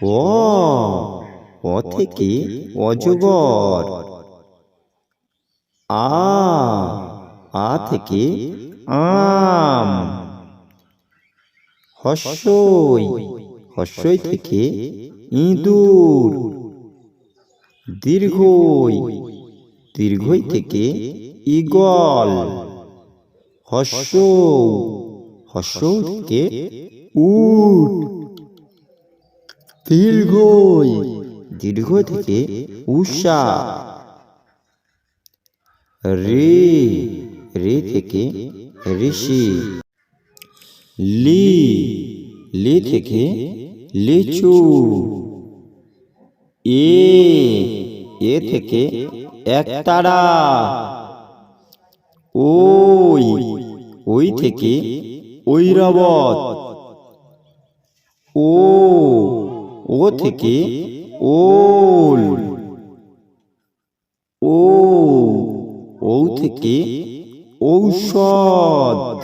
অ অ থেকে অজগর। আ আ থেকে আম। হস্যই হস্যই থেকে ইঁদুর। দীর্ঘই দীর্ঘই থেকে ঈগল। হস্য হস্য থেকে উট। দীর্ঘই। দীর্ঘ থেকে উষা রে রে থেকে ঋষি। লি লি থেকে লিচু। এ এ থেকে একতারা। ওই ওই থেকে ঐরাবত ও ও থেকে ওল। ও থেকে ঔষধ।